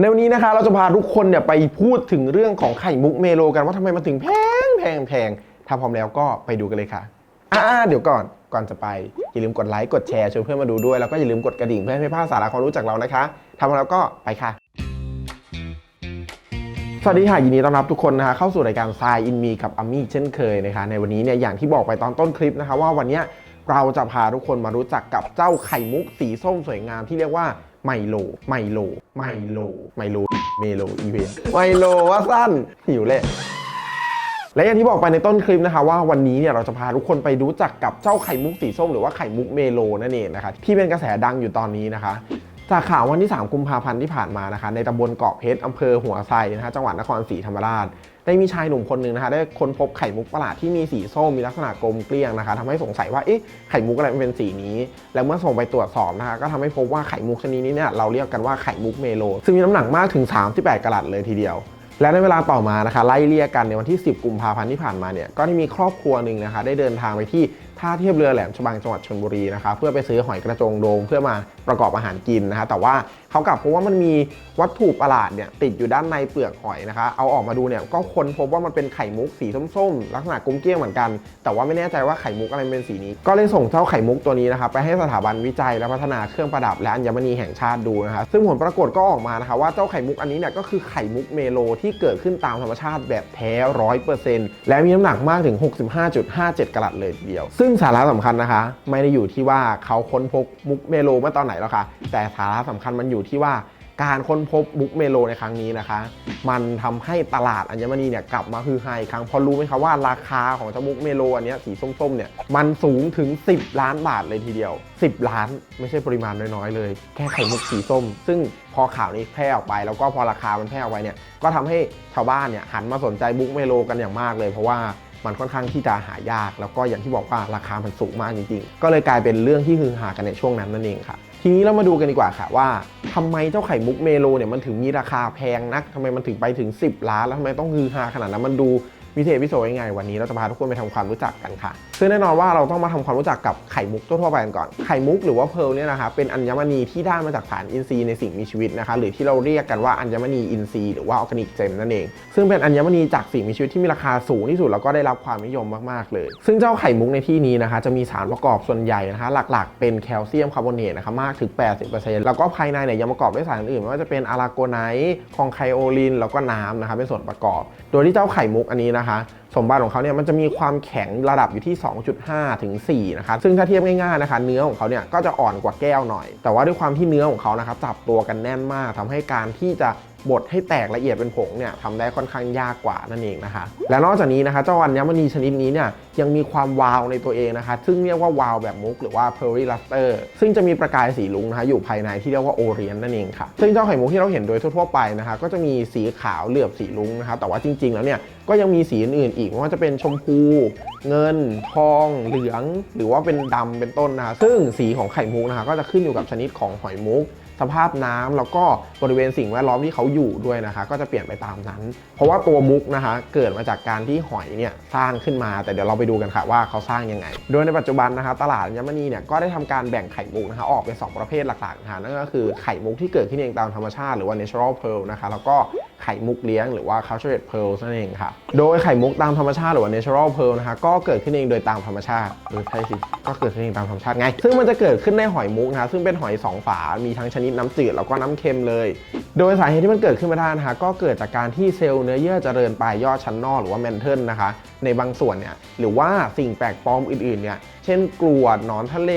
ในวันนี้นะคะเราจะพาทุกคนเนี่ยไปพูดถึงเรื่องของไข่มุกเมโลกันว่าทำไมมันถึงแพงแพงแพงถ้าพร้อมแล้วก็ไปดูกันเลยค่ะอ่าเดี๋ยวก่อนก่อนจะไปอย่าลืมกดไลค์กดแชร์ชวนเพื่อนมาดูด้วย แล้วก็อย่าลืมกดกระดิ่งเพื่อให้ไม่พลาดสาระความรู้จากเรานะคะทำแล้วก็ไปค่ะ สวัสดีค่ะยินดีต้อนรับทุกคนนะคะเข้าสู่รายการทรายอินมีกับอามี่เช่นเคยนะคะในวันนี้เนี่ยอย่างที่บอกไปตอนต้นคลิปนะคะว่าวันนี้เราจะพาทุกคนมารู้จักกับเจ้าไข่มุกสีส้มสวยงามที่เรียกว่า ไมโล ไมโล ไมโล ไมโล เมโล อีเวนไมโลว่าสั้น หิวเลยและอย่างที่บอกไปในต้นคลิปนะคะว่าวันนี้เนี่ยเราจะพาทุกคนไปรู้จักกับเจ้าไข่มุกสีส้มหรือว่าไข่มุกเมโลนั่นเองนะคะที่เป็นกระแสดังอยู่ตอนนี้นะคะ จากข่าววันที่ 3 กุมภาพันธ์ที่ผ่านมานะคะในตำบลเกาะเพชรอำเภอหัวไซนะคะจังหวัดนครศรีธรรมราช ได้มีชายหนุ่มคนหนึ่งนะคะได้ค้นพบไข่มุกประหลาดที่มีสีส้มมีลักษณะกลมเกลี้ยงนะคะทำให้สงสัยว่าเอ๊ะไข่มุกอะไรมันเป็นสีนี้ แล้วเมื่อส่งไปตรวจสอบนะคะก็ทำให้พบว่าไข่มุกชนิดนี้เนี่ยเราเรียกกันว่าไข่มุกเมโล ซึ่งมีน้ำหนักมากถึง 38 กรัตเลยทีเดียวและในเวลาต่อมานะคะไล่เลี่ยกันในวันที่ 10 กุมภาพันธ์ที่ผ่านมาเนี่ยก็ได้มีครอบครัวหนึ่งนะคะได้เดินทางไปที่ ท่าเทียบเรือแหลมฉบังจังหวัดชลบุรีนะคะเพื่อไปซื้อหอยกระจงโดงเพื่อมาประกอบอาหารกินนะคะแต่ว่าเขากลับพบว่ามันมีวัตถุประหลาดเนี่ยติดอยู่ด้านในเปลือกหอยนะคะเอาออกมาดูเนี่ยก็ค้นพบว่ามันเป็นไข่มุกสีส้มๆ ลักษณะกลมเกี้ยงเหมือนกัน แต่ว่าไม่แน่ใจว่าไข่มุกอะไรเป็นสีนี้ ก็เลยส่งเจ้าไข่มุกตัวนี้นะคะไปให้สถาบันวิจัยและพัฒนาเครื่องประดับและอัญมณีแห่งชาติดูนะคะซึ่งผลปรากฏก็ออกมานะคะว่าเจ้าไข่มุกอันนี้เนี่ยก็คือไข่มุกเมโลที่เกิดขึ้นตามธรรมชาติแบบแท้ร้อยเปอร์เซ็นต์และมีน้ำหนักมากถึง 65.57 กรัตเลยทีเดียวซึ่งึ่งสาระสำคัญนะคะ ไม่ได้อยู่ที่ว่าเขาค้นพบมุกเมโลเมื่อตอนไหนหรอกค่ะ แต่สาระสำคัญมันอยู่ที่ว่าการค้นพบมุกเมโลในครั้งนี้นะคะ มันทำให้ตลาดอัญมณีเนี่ยกลับมาฮือฮาอีกครั้งพอรู้ไหมคะว่าราคาของเจ้ามุกเมโลอันนี้สีส้มๆเนี่ยมันสูงถึง 10 ล้านบาทเลยทีเดียว 10 ล้านไม่ใช่ปริมาณน้อยๆเลย แค่ไข่มุกสีส้ม ซึ่งพอข่าวนี้แพร่ออกไป แล้วก็พอราคามันแพร่ออกไปเนี่ยก็ทำให้ชาวบ้านเนี่ยหันมาสนใจมุกเมโลกันอย่างมากเลยเพราะว่า มันค่อนข้างที่จะหายาก แล้วก็อย่างที่บอกว่าราคามันสูงมากจริงๆ ก็เลยกลายเป็นเรื่องที่ฮือฮากันในช่วงนั้นนั่นเองค่ะทีนี้เรามาดูกันดีกว่าค่ะว่าทำไมเจ้าไข่มุกเมโลเนี่ยมันถึงมีราคาแพงนักทำไมมันถึงไปถึง 10 ล้านแล้วทำไมต้องฮือฮาขนาดนั้นมันดู วิเศวิโสยังไง วันนี้เราจะพาทุกคนไปทำความรู้จักกันค่ะ ซึ่งแน่นอนว่าเราต้องมาทำความรู้จักกับไข่มุกทั่วไปกันก่อน ไข่มุกหรือว่าเพลเนี่ยนะคะเป็นอัญมณีที่ได้มาจากสารอินทรีย์ในสิ่งมีชีวิตนะคะ หรือที่เราเรียกกันว่าอัญมณีอินทรีย์หรือว่าออร์แกนิกเจมนั่นเอง ซึ่งเป็นอัญมณีจากสิ่งมีชีวิตที่มีราคาสูงที่สุดแล้วก็ได้รับความนิยมมากๆเลย ซึ่งเจ้าไข่มุกในที่นี้นะคะจะมีสารประกอบส่วนใหญ่นะคะหลักๆ เป็นแคลเซียมคาร์บอเนตนะคะมากถึง 80%แล้วก็ภายในเนี่ยยังประกอบด้วยสารอื่นไม่ว่าจะเป็นอาราโกไนท์คองไคโอลินแล้วก็น้ำนะคะเป็นส่วนประกอบ โดยที่เจ้าไข่มุกอันนี้นะคะสมบัติของเขาเนี่ยมันจะมีความแข็งระดับอยู่ที่ 2.5 ถึง 4 นะครับ ซึ่งถ้าเทียบง่ายๆนะคะเนื้อของเขาเนี่ยก็จะอ่อนกว่าแก้วหน่อย แต่ว่าด้วยความที่เนื้อของเขานะครับจับตัวกันแน่นมากทำให้การที่จะบดให้แตกละเอียดเป็นผงเนี่ยทำได้ค่อนข้างยากกว่านั่นเองนะคะ และนอกจากนี้นะคะ เจ้าอัญมณีชนิดนี้เนี่ยยังมีความวาวในตัวเองนะคะ ซึ่งเรียกว่าวาวแบบมุกหรือว่า pearly luster ซึ่งจะมีประกายสีลุ้งนะคะอยู่ภายในที่เรียกว่าโอเรียนนั่นเองค่ะ ซึ่งเจ้าไข่มุกที่เราเห็นโดยทั่วๆไปนะคะ ก็จะมีสีขาวเหลือบสีลุ้งนะคะ แต่ว่าจริง ๆ แล้วเนี่ยก็ยังมีสีอื่นๆอีกไม่ว่าจะเป็นชมพู เงิน ทอง เหลือง หรือว่าเป็นดำเป็นต้นนะคะ ซึ่งสีของไข่มุกนะคะ ก็จะขึ้นอยู่กับชนิดของหอยมุก สภาพน้ำแล้วก็บริเวณสิ่งแวดล้อมที่เขาอยู่ด้วยนะคะ ก็จะเปลี่ยนไปตามนั้น เพราะว่าตัวมุกนะคะ เกิดมาจากการที่หอยเนี่ยสร้างขึ้นมา แต่เดี๋ยวเราไปดูกันค่ะว่าเขาสร้างยังไง โดยในปัจจุบันนะคะ ตลาดอัญมณีเนี่ยก็ได้ทำการแบ่งไข่มุกนะคะออกเป็น2ประเภทหลักๆนะคะนั่นก็คือไข่มุกที่เกิดขึ้นเองตามธรรมชาติหรือว่า natural pearl นะคะแล้วก็ไข่มุกเลี้ยงหรือว่า cultured pearls นั่นเองค่ะ โดยไข่มุกตามธรรมชาติหรือว่า natural pearl นะคะ ก็เกิดขึ้นเองโดยตามธรรมชาติเออใช่สิ ก็เกิดขึ้นเองตามธรรมชาติไง ซึ่งมันจะเกิดขึ้นในหอยมุกนะคะ ซึ่งเป็นหอยสองฝา มีทั้งชนิดน้ำจืดแล้วก็น้ำเค็มเลย โดยสาเหตุที่มันเกิดขึ้นมาได้นะคะ ก็เกิดจากการที่เซลล์เนื้อเยื่อเจริญปลายยอดชั้นนอกหรือว่าแมนเทิลนะคะ ในบางส่วนเนี่ย หรือว่าสิ่งแปลกปลอมอื่นๆเนี่ย เช่นกรวดหนอนทะเล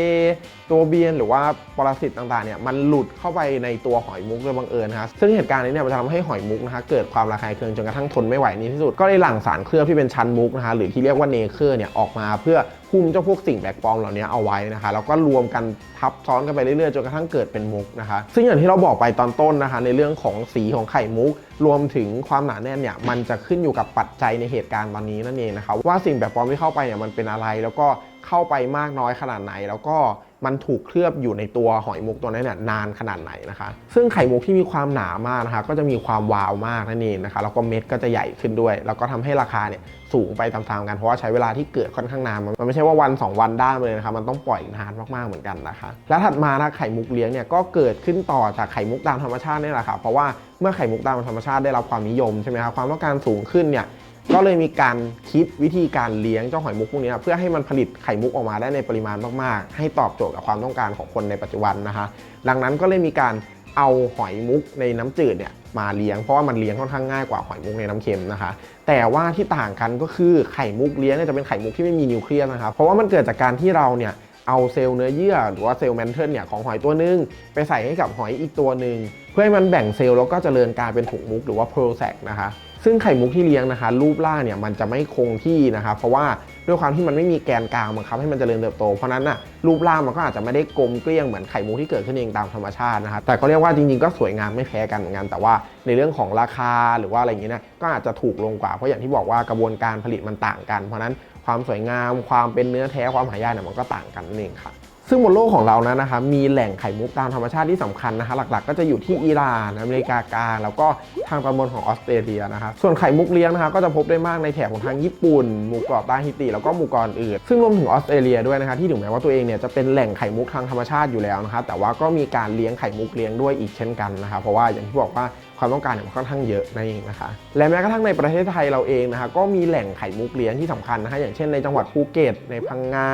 ตัวเบียนหรือว่าปรสิตต่างๆเนี่ยมันหลุดเข้าไปในตัวหอยมุกโดยบังเอิญนะคะซึ่งเหตุการณ์นี้เนี่ยมันจะทำให้หอยมุกนะคะเกิดความระคายเคืองจนกระทั่งทนไม่ไหวในที่สุดก็เลยหลั่งสารเคลือบที่เป็นชั้นมุกนะคะหรือที่เรียกว่าเนเคอร์เนี่ยออกมาเพื่อหุ้มเจ้าพวกสิ่งแปลกปลอมเหล่านี้เอาไว้นะคะแล้วก็รวมกันทับซ้อนกันไปเรื่อยๆจนกระทั่งเกิดเป็นมุกนะคะซึ่งอย่างที่เราบอกไปตอนต้นนะคะ ในเรื่องของสีของไข่มุก รวมถึงความหนาแน่นเนี่ยมันจะขึ้นอยู่กับปัจจัยในเหตุการณ์ตอนนี้นั่นเองนะคะว่าสิ่งแปลกปลอมที่เข้าไปเนี่ยมันเป็นอะไรแล้วก็ เข้าไปมากน้อยขนาดไหน แล้วก็มันถูกเคลือบอยู่ในตัวหอยมุกตัวนั้นเนี่ยนานขนาดไหนนะคะ ซึ่งไข่มุกที่มีความหนามากนะคะก็จะมีความวาวมากนั่นเองนะคะแล้วก็เม็ดก็จะใหญ่ขึ้นด้วย แล้วก็ทำให้ราคาเนี่ยสูงไปตามๆกันเพราะว่าใช้เวลาที่เกิดค่อนข้างนานมันไม่ใช่ว่าวัน 2 วันได้เลยนะคะมันต้องปล่อยนานมากๆเหมือนกันนะคะ และถัดมานะไข่มุกเลี้ยงเนี่ยก็เกิดขึ้นต่อจากไข่มุกตามธรรมชาตินี่แหละค่ะเพราะว่าเมื่อไข่มุกตามธรรมชาติได้รับความนิยมใช่ไหมครับความต้องการสูงขึ้นเนี่ย ก็เลยมีการคิดวิธีการเลี้ยงเจ้าหอยมุกพวกนี้นะเพื่อให้มันผลิตไข่มุกออกมาได้ในปริมาณมากๆ ให้ตอบโจทย์กับความต้องการของคนในปัจจุบันนะคะ ดังนั้นก็เลยมีการเอาหอยมุกในน้ำจืดเนี่ยมาเลี้ยงเพราะว่ามันเลี้ยงค่อนข้างง่ายกว่าหอยมุกในน้ำเค็มนะคะ แต่ว่าที่ต่างกันก็คือไข่มุกเลี้ยงเนี่ยจะเป็นไข่มุกที่ไม่มีนิวเคลียสนะครับเพราะว่ามันเกิดจากการที่เราเนี่ยเอาเซลล์เนื้อเยื่อหรือว่าเซลล์แมนเทิลเนี่ยของหอยตัวหนึง ไปใส่ให้กับหอยอีกตัวหนึ่งเพื่อให้มันแบ่งเซลล์แล้วก็เจริญกลายเป็นถุงมุกหรือว่าโปรแซกนะคะ ซึ่งไข่มุกที่เลี้ยงนะคะ รูปร่างเนี่ยมันจะไม่คงที่นะคะเพราะว่าด้วยความที่มันไม่มีแกนกลางบังคับให้มันเจริญเติบโต เพราะนั้นน่ะรูปร่างมันก็อาจจะไม่ได้กลมเกลี้ยงเหมือนไข่มุกที่เกิดขึ้นเองตามธรรมชาตินะคะแต่ก็เรียกว่าจริงๆก็สวยงามไม่แพ้กันเหมือนกันแต่ว่าในเรื่องของราคาหรือว่าอะไรอย่างเงี้ยนะก็อาจจะถูกลงกว่าเพราะอย่างที่บอกว่ากระบวนการผลิตมันต่างกัน เพราะนั้นความสวยงามความเป็นเนื้อแท้ความหายากเนี่ยมันก็ต่างกันนั่นเองค่ะ ซึ่งบนโลกของเรานั้นะคะมีแหล่งไข่มุกตามธรรมชาติที่สำคัญนะคะหลัก ๆ ก็จะอยู่ที่อิหร่านอเมริกากลางแล้วก็ทางตอนบนของออสเตรเลียนะคะส่วนไข่มุกเลี้ยงนะคะก็จะพบได้มากในแถบของทางญี่ปุ่น หมู่เกาะใต้ฮิติแล้วก็หมู่เกาะอื่นซึ่งรวมถึงออสเตรเลียด้วยนะคะที่ถึงแม้ว่าตัวเองเนี่ยจะเป็นแหล่งไข่มุกทางธรรมชาติอยู่แล้วนะคะแต่ว่าก็มีการเลี้ยงไข่มุกเลี้ยงด้วยอีกเช่นกันนะคะเพราะว่าอย่างที่บอกว่า ความต้องการเนี่ยมันค่อนข้างเยอะนั่นเองนะคะ และแม้กระทั่งในประเทศไทยเราเองนะคะ ก็มีแหล่งไข่มุกเลี้ยงที่สำคัญนะคะอย่างเช่นในจังหวัดภูเก็ต ในพังงา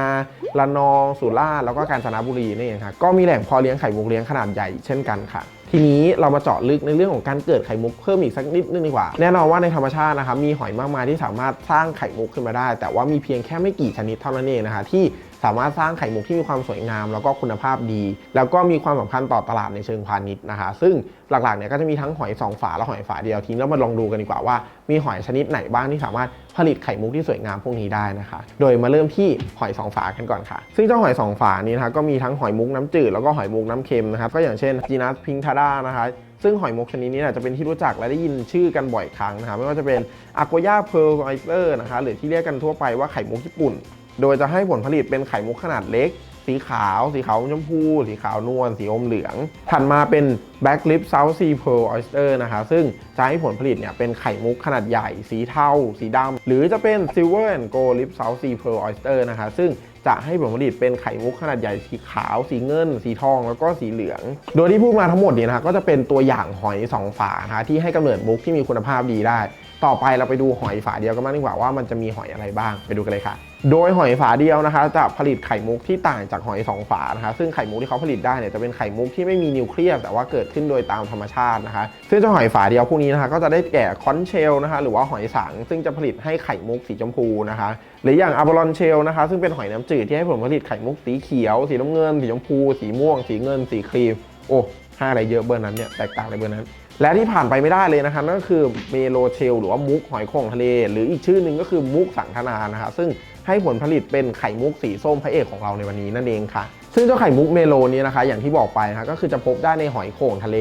ระนองสุราษฎร์แล้วก็กาญจนบุรีนี่เองค่ะก็มีแหล่งเพอเลี้ยงไข่มุกเลี้ยงขนาดใหญ่เช่นกันค่ะทีนี้เรามาเจาะลึกในเรื่องของการเกิดไข่มุกเพิ่มอีกสักนิดนึงดีกว่า แน่นอนว่าในธรรมชาตินะคะมีหอยมากมายที่สามารถสร้างไข่มุกขึ้นมาได้ แต่ว่ามีเพียงแค่ไม่กี่ชนิดเท่านั้นเองนะคะที่ สามารถสร้างไข่มุกที่มีความสวยงาม แล้วก็คุณภาพดี แล้วก็มีความสำคัญต่อตลาดในเชิงพาณิชย์นะคะ ซึ่งหลักๆเนี่ยก็จะมีทั้งหอยสองฝาและหอยฝาเดียวทีนี้เรามาลองดูกันดีกว่าว่ามีหอยชนิดไหนบ้างที่สามารถผลิตไข่มุกที่สวยงามพวกนี้ได้นะคะ โดยมาเริ่มที่หอยสองฝากันก่อนค่ะ ซึ่งเจ้าหอยสองฝานี้นะคะก็มีทั้งหอยมุกน้ำจืดแล้วก็หอยมุกน้ำเค็มนะครับก็อย่างเช่นจีนัสพิงทาด้านะคะซึ่งหอยมุกชนิดนี้นยจะเป็นที่รู้จักและได้ยินชื่อกันบ่อยครั้งนะครับไม่ว่าจะเป็นอ q ก a ย่าเพ r l ไอเซอร์นะคะหรือที่เรียกกันทั่วไปว่าไข่มุกญี่ปุ่น โดยจะให้ผลผลิตเป็นไข่มุกขนาดเล็ก สีขาว สีขาวชมพู สีขาวนวล สีอมเหลือง ถัดมาเป็น Black Lip South Sea Pearl Oyster นะคะ ซึ่งจะให้ผลผลิตเนี่ยเป็นไข่มุกขนาดใหญ่ สีเทา สีดำ หรือจะเป็น Silver and Gold Lip South Sea Pearl Oyster นะคะ ซึ่งจะให้ผลผลิตเป็นไข่มุกขนาดใหญ่สีขาว สีเงิน สีทอง แล้วก็สีเหลือง โดยที่พูดมาทั้งหมดนี้นะคะก็จะเป็นตัวอย่างหอยสองฝานะคะที่ให้กำเนิดมุกที่มีคุณภาพดีได้ ต่อไปเราไปดูหอยฝาเดียวกันบ้างดีกว่าว่ามันจะมีหอยอะไรบ้างไปดูกันเลยค่ะ โดยหอยฝาเดียวนะคะ จะผลิตไข่มุกที่ต่างจากหอยสองฝานะคะ ซึ่งไข่มุกที่เขาผลิตได้เนี่ยจะเป็นไข่มุกที่ไม่มีนิวเคลียสแต่ว่าเกิดขึ้นโดยตามธรรมชาตินะคะ ซึ่งเจ้าหอยฝาเดียวพวกนี้นะคะก็จะได้แก่คอนเชลนะคะหรือว่าหอยสัง ซึ่งจะผลิตให้ไข่มุกสีชมพูนะคะหรืออย่างอะบอลอนเชลนะคะซึ่งเป็นหอยน้ำจืดที่ให้ผลผลิตไข่มุกสีเขียว สีน้ำเงิน สีชมพู สีม่วง สีเงิน สีครีมโอ้ห้าอะไรเยอะเบอร์นั้นเนี่ยแตกต่างในเบอร์นั้น และที่ผ่านไปไม่ได้เลยนะคะนั่นก็คือเมโลเชลหรือว่ามุกหอยโข่งทะเล หรืออีกชื่อหนึ่งก็คือมุกสังทนานะคะซึ่งให้ผลผลิตเป็นไข่มุกสีส้มพระเอกของเราในวันนี้นั่นเองค่ะ ซึ่งเจ้าไข่มุกเมโลนี้นะคะ อย่างที่บอกไปนะก็คือจะพบได้ในหอยโข่งทะเล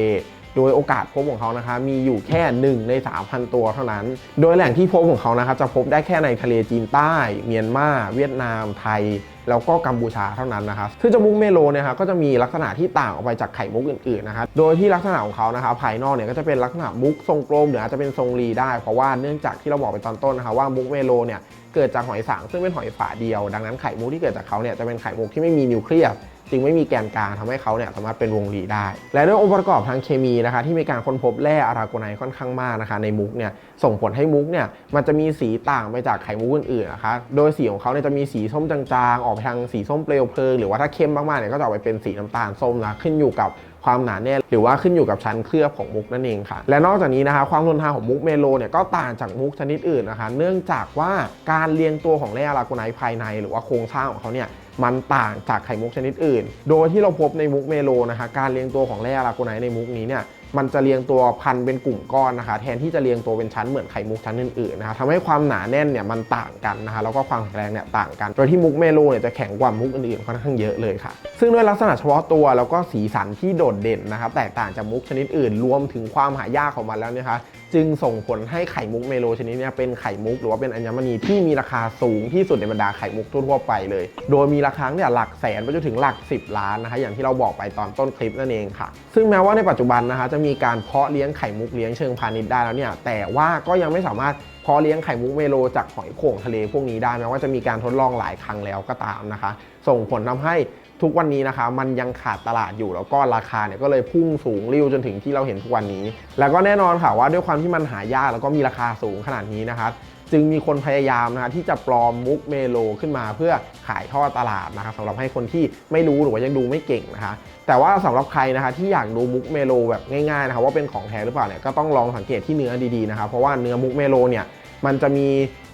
โดยโอกาสพบของเขานะคะ มีอยู่แค่ 1 ใน 3,000 ตัวเท่านั้น โดยแหล่งที่พบของเขานะคะจะพบได้แค่ในทะเลจีนใต้ เมียนมาเวียดนาม ไทย แล้วก็กัมพูชาเท่านั้นนะคะซึ่งเจ้ามุกเมโลเนี่ยครับก็จะมีลักษณะที่ต่างออกไปจากไข่มุกอื่นๆนะครับโดยที่ลักษณะของเขานะครับภายนอกเนี่ยก็จะเป็นลักษณะมุกทรงกลมหรืออาจจะเป็นทรงรีได้ เพราะว่าเนื่องจากที่เราบอกไปตอนต้นนะครับว่ามุกเมโลเนี่ยเกิดจากหอยสังซึ่งเป็นหอยฝาเดียว ดังนั้นไข่มุกที่เกิดจากเขาเนี่ยจะเป็นไข่มุกที่ไม่มีนิวเคลียส จึงไม่มีแกนกลางทำให้เขาเนี่ยสามารถเป็นวงรีได้ และด้วยองค์ประกอบทางเคมีนะคะที่มีการค้นพบแร่อาราโกไนค่อนข้างมากนะคะในมุกเนี่ยส่งผลให้มุกเนี่ยมันจะมีสีต่างไปจากไข่มุกอื่นๆนะคะโดยสีของเขาเนี่ยจะมีสีส้มจางๆ ออกไปทางสีส้มเปลวเพลิงหรือว่าถ้าเข้มมากๆเนี่ยก็จะออกไปเป็นสีน้ำตาลส้มนะขึ้นอยู่กับความหนาแน่นหรือว่าขึ้นอยู่กับชั้นเคลือบของมุกนั่นเองค่ะ และนอกจากนี้นะคะ ความทนทานของมุกเมโลเนี่ยก็ต่างจากมุกชนิดอื่นนะคะ เนื่องจากว่าการเรียงตัวของแร่อาราโกไนภายใน หรือว่าโครงสร้างของเขาเนี่ย มันต่างจากไข่มุกชนิดอื่น โดยที่เราพบในมุกเมโลนะคะ การเรียงตัวของแร่อาราโกไนในมุกนี้เนี่ยมันจะเรียงตัวพันเป็นกลุ่มก้อนนะคะ แทนที่จะเรียงตัวเป็นชั้นเหมือนไข่มุกชั้นอื่นๆนะคะทำให้ความหนาแน่นเนี่ยมันต่างกันนะคะแล้วก็ความแข็งแรงเนี่ยต่างกัน โดยที่มุกเมโลเนี่ยจะแข็งกว่ามุกอื่นๆค่อนข้างเยอะเลยค่ะ ซึ่งด้วยลักษณะเฉพาะตัวแล้วก็สีสันที่โดดเด่นนะครับแตกต่างจากมุกชนิดอื่น รวมถึงความหายากของมันแล้วเนะคะ จึงส่งผลให้ไข่มุกเมโลชนิดนี้เป็นไข่มุกหรือว่าเป็นอัญมณีที่มีราคาสูงที่สุดในบรรดาไข่มุกทั่วไปเลย โดยมีราคาเนี่ยหลักแสนไปจนถึงหลัก 10 ล้านนะคะอย่างที่เราบอกไปตอนต้นคลิปนั่นเองค่ะ ซึ่งแม้ว่าในปัจจุบันนะคะจะมีการเพาะเลี้ยงไข่มุกเลี้ยงเชิงพาณิชย์ได้แล้วเนี่ยแต่ว่าก็ยังไม่สามารถเพาะเลี้ยงไข่มุกเมโลจากหอยโข่งทะเลพวกนี้ได้แม้ว่าจะมีการทดลองหลายครั้งแล้วก็ตามนะคะ ส่งผลทำให้ ทุกวันนี้นะคะมันยังขาดตลาดอยู่แล้วก็ราคาเนี่ยก็เลยพุ่งสูงริ้วจนถึงที่เราเห็นทุกวันนี้ แล้วก็แน่นอนค่ะว่าด้วยความที่มันหายากแล้วก็มีราคาสูงขนาดนี้นะคะจึงมีคนพยายามนะคะที่จะปลอมมุกเมโลขึ้นมาเพื่อขายทอตลาดนะคะสำหรับให้คนที่ไม่รู้หรือว่ายังดูไม่เก่งนะคะแต่ว่าสำหรับใครนะคะที่อยากดูมุกเมโลแบบง่ายๆนะคะว่าเป็นของแท้หรือเปล่าเนี่ยก็ต้องลองสังเกตที่เนื้อดีๆนะคะเพราะว่าเนื้อมุกเมโลเนี่ยมันจะมี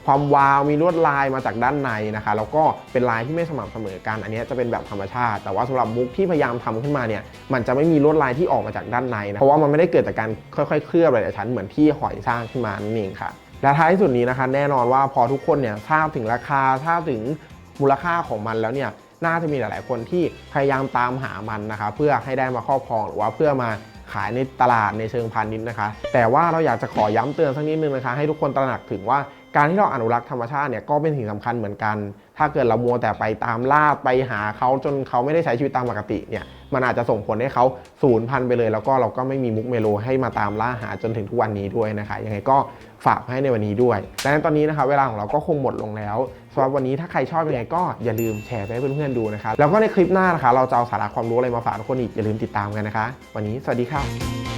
ความวาวมีลวดลายมาจากด้านในนะคะแล้วก็เป็นลายที่ไม่สม่ำเสมอกันอันนี้จะเป็นแบบธรรมชาติ แต่ว่าสำหรับมุกที่พยายามทำขึ้นมาเนี่ยมันจะไม่มีลวดลายที่ออกมาจากด้านในนะเพราะว่ามันไม่ได้เกิดจากการค่อยๆ เคลือบหลายๆชั้นเหมือนที่หอยสร้างขึ้นมานั่นเองค่ะ และท้ายสุดนี้นะคะแน่นอนว่าพอทุกคนเนี่ยทราบถึงราคาทราบถึงมูลค่าของมันแล้วเนี่ยน่าจะมีหลายๆคนที่พยายามตามหามันนะคะเพื่อให้ได้มาครอบครองหรือว่าเพื่อมาขายในตลาดในเชิงพาณิชย์นะคะ แต่ว่าเราอยากจะขอย้ำเตือนสักนิดนึงนะคะ ให้ทุกคนตระหนักถึงว่า การที่เราอนุรักษ์ธรรมชาติเนี่ยก็เป็นสิ่งสำคัญเหมือนกัน ถ้าเกิดเรามัวแต่ไปตามล่าไปหาเขาจนเขาไม่ได้ใช้ชีวิตตามปกติเนี่ย มันอาจจะส่งผลให้เขาสูญพันธุ์ไปเลย แล้วก็เราก็ไม่มีมุกเมโลให้มาตามล่าหาจนถึงทุกวันนี้ด้วยนะคะ ยังไงก็ฝากให้ในวันนี้ด้วย และในตอนนี้นะคะเวลาของเราก็คงหมดลงแล้วสำหรับวันนี้ถ้าใครชอบยังไงก็อย่าลืมแชร์ไปให้เพื่อนๆดูนะคะ แล้วก็ในคลิปหน้านะคะ เราจะเอาสาระความรู้อะไรมาฝากทุกคนอีกอย่าลืมติดตามกันนะคะ วันนี้สวัสดีค่ะ